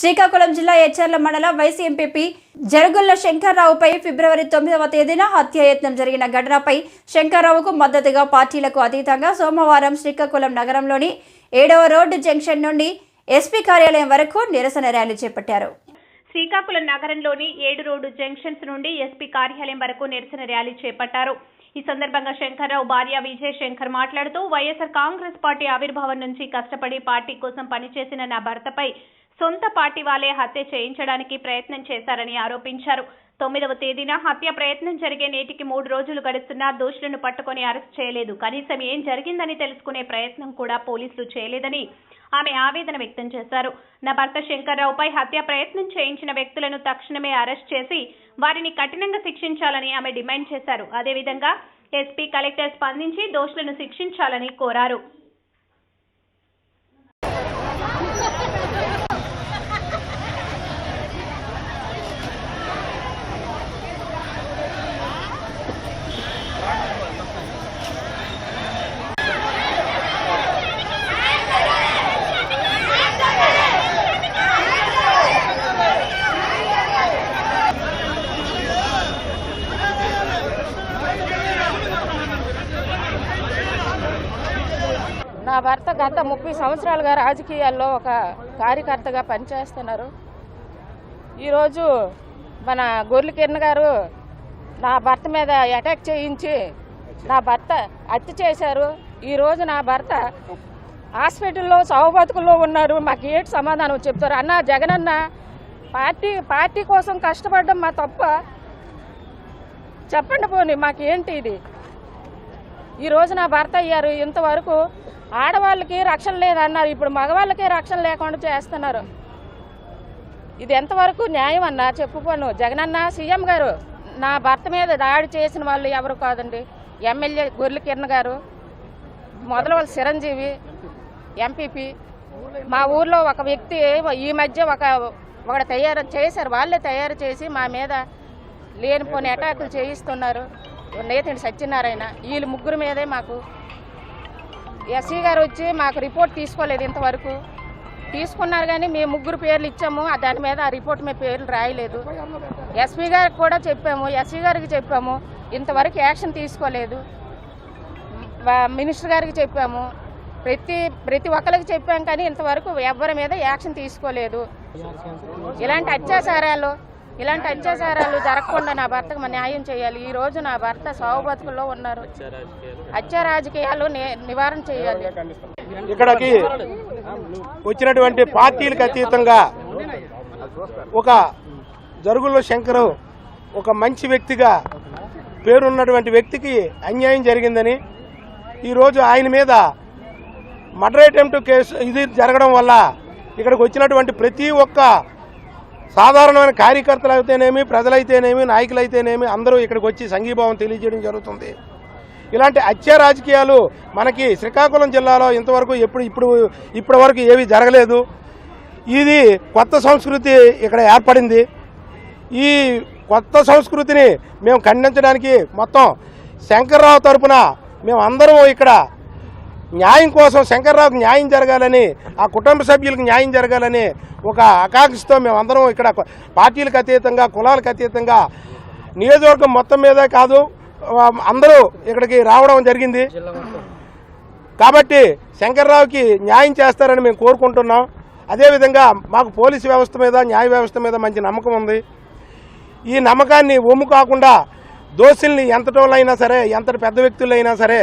శ్రీకాకుళం జిల్లా హెచ్ఆర్ల మండలం వైసీ ఎంపీపీ జరుగుల్ల శంకర్రావుపై ఫిబ్రవరి తొమ్మిదవ తేదీన హత్యాయత్నం జరిగిన ఘటనపై శంకర్రావుకు మద్దతుగా పార్టీలకు అతీతంగా సోమవారం శ్రీకాకుళం నగరంలోని ఏడవ రోడ్డు జంక్షన్ నుండి ఎస్పీ కార్యాలయం వరకు నిరసన ర్యాలీ చేపట్టారు. శ్రీకాకుళం నగరంలోని ఏడు రోడ్డు జంక్షన్స్ నుండి ఎస్పీ కార్యాలయం వరకు నిరసన ర్యాలీ చేపట్టారు. ఈ సందర్భంగా శంకర్రావు భార్య విజయ్ శంకర్ మాట్లాడుతూ వైఎస్ఆర్ కాంగ్రెస్ పార్టీ ఆవిర్భావం నుంచి కష్టపడి పార్టీ కోసం పనిచేసిన నా భర్తపై సొంత పార్టీ వాళ్ళే హత్య చేయించడానికి ప్రయత్నం చేశారని ఆరోపించారు. తొమ్మిదవ తేదీన హత్య ప్రయత్నం జరిగే నేటికి మూడు రోజులు గడుస్తున్నా దోషులను పట్టుకొని అరెస్ట్ చేయలేదు. కనీసం ఏం జరిగిందని తెలుసుకునే ప్రయత్నం కూడా పోలీసులు చేయలేదని ఆమె ఆవేదన వ్యక్తం చేశారు. నా భర్త శంకర్రావుపై హత్య ప్రయత్నం చేయించిన వ్యక్తులను తక్షణమే అరెస్ట్ చేసి వారిని కఠినంగా శిక్షించాలని ఆమె డిమాండ్ చేశారు. అదేవిధంగా ఎస్పీ కలెక్టర్ స్పందించి దోషులను శిక్షించాలని కోరారు. నా భర్త గత ముప్పై సంవత్సరాలుగా రాజకీయాల్లో ఒక కార్యకర్తగా పనిచేస్తున్నారు. ఈరోజు మన గొర్రెల కిరణ్ గారు నా భర్త మీద అటాక్ చేయించి నా భర్త హత్య చేశారు. ఈరోజు నా భర్త హాస్పిటల్లో సావు ఉన్నారు. మాకు ఏంటి సమాధానం చెప్తారు? అన్న జగనన్న పార్టీ పార్టీ కోసం కష్టపడడం మా తప్ప చెప్పండి పోనీ మాకేంటి ఇది? ఈ రోజు నా భర్త అయ్యారు. ఇంతవరకు ఆడవాళ్ళకి రక్షణ లేదన్నారు. ఇప్పుడు మగవాళ్ళకి రక్షణ లేకుండా చేస్తున్నారు. ఇది ఎంతవరకు న్యాయం అన్నా? చెప్పుకోను. జగనన్న సీఎం గారు నా భర్త మీద దాడి చేసిన వాళ్ళు ఎవరు కాదండి? ఎమ్మెల్యే గొర్రెల కిరణ్ గారు మొదల వాళ్ళు చిరంజీవి ఎంపీపీ. మా ఊర్లో ఒక వ్యక్తి ఈ మధ్య ఒక ఒకటి తయారు చేశారు. వాళ్ళే తయారు చేసి మా మీద లేనిపోని అటాకులు చేయిస్తున్నారు. నేతండి సత్యనారాయణ. వీళ్ళు ముగ్గురు మీదే మాకు ఎస్సీ గారు వచ్చి మాకు రిపోర్ట్ తీసుకోలేదు ఇంతవరకు. తీసుకున్నారు కానీ మేము ముగ్గురు పేర్లు ఇచ్చాము. దాని మీద ఆ రిపోర్ట్ మీ పేర్లు రాయలేదు. ఎస్పీ గారికి కూడా చెప్పాము. ఎస్సీ గారికి చెప్పాము. ఇంతవరకు యాక్షన్ తీసుకోలేదు. మినిస్టర్ గారికి చెప్పాము. ప్రతి ప్రతి ఒక్కరికి చెప్పాం కానీ ఇంతవరకు ఎవరి మీద యాక్షన్ తీసుకోలేదు. ఇలాంటి అత్యాచారాలు ఇలాంటి అత్యాచారాలు జరగకుండా నా భర్తకు న్యాయం చేయాలి. ఈ రోజు నా భర్త సాగు బతుకుల్లో ఉన్నారు. అత్య రాజకీయాలు నివారణ చేయాలి. ఇక్కడికి వచ్చినటువంటి పార్టీలకు అతీతంగా ఒక జరుగుల్లో శంకరు ఒక మంచి వ్యక్తిగా పేరున్నటువంటి వ్యక్తికి అన్యాయం జరిగిందని ఈరోజు ఆయన మీద మర్డర్ అటెంప్ట్ కేసు ఇది జరగడం వల్ల ఇక్కడికి వచ్చినటువంటి ప్రతి ఒక్క సాధారణమైన కార్యకర్తలు అయితేనేమి ప్రజలైతేనేమి నాయకులైతేనేమి అందరూ ఇక్కడికి వచ్చి సంఘీభావం తెలియజేయడం జరుగుతుంది. ఇలాంటి హత్య రాజకీయాలు మనకి శ్రీకాకుళం జిల్లాలో ఇంతవరకు ఎప్పుడు ఇప్పుడు ఇప్పటి వరకు ఏవి జరగలేదు. ఇది కొత్త సంస్కృతి ఇక్కడ ఏర్పడింది. ఈ కొత్త సంస్కృతిని మేము ఖండించడానికి మొత్తం శంకర్రావు తరపున మేము అందరం ఇక్కడ న్యాయం కోసం శంకర్రావుకి న్యాయం జరగాలని ఆ కుటుంబ సభ్యులకు న్యాయం జరగాలని ఒక ఆకాంక్షతో మేమందరం ఇక్కడ పార్టీలకు అతీతంగా కులాలకు అతీతంగా నియోజకవర్గం మొత్తం మీదే కాదు అందరూ ఇక్కడికి రావడం జరిగింది. కాబట్టి శంకర్రావుకి న్యాయం చేస్తారని మేము కోరుకుంటున్నాం. అదేవిధంగా మాకు పోలీసు వ్యవస్థ మీద న్యాయ వ్యవస్థ మీద మంచి నమ్మకం ఉంది. ఈ నమ్మకాన్ని ఒమ్ము కాకుండా దోషుల్ని ఎంతటోళ్ళైనా సరే ఎంతటి పెద్ద వ్యక్తులైనా సరే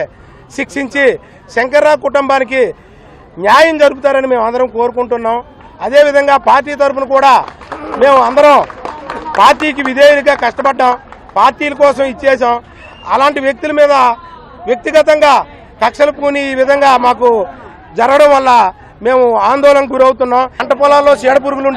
శిక్షించి శంకర్రావు కుటుంబానికి న్యాయం జరుపుతారని మేము అందరం కోరుకుంటున్నాం. అదేవిధంగా పార్టీ తరఫున కూడా మేము అందరం పార్టీకి విధేయులుగా కష్టపడ్డాం. పార్టీల కోసం ఇచ్చేసాం అలాంటి వ్యక్తుల మీద వ్యక్తిగతంగా కక్షలు పూని ఈ విధంగా మాకు జరగడం వల్ల మేము ఆందోళనకు గురవుతున్నాం. పంట పొలాల్లో చీడ పురుగులు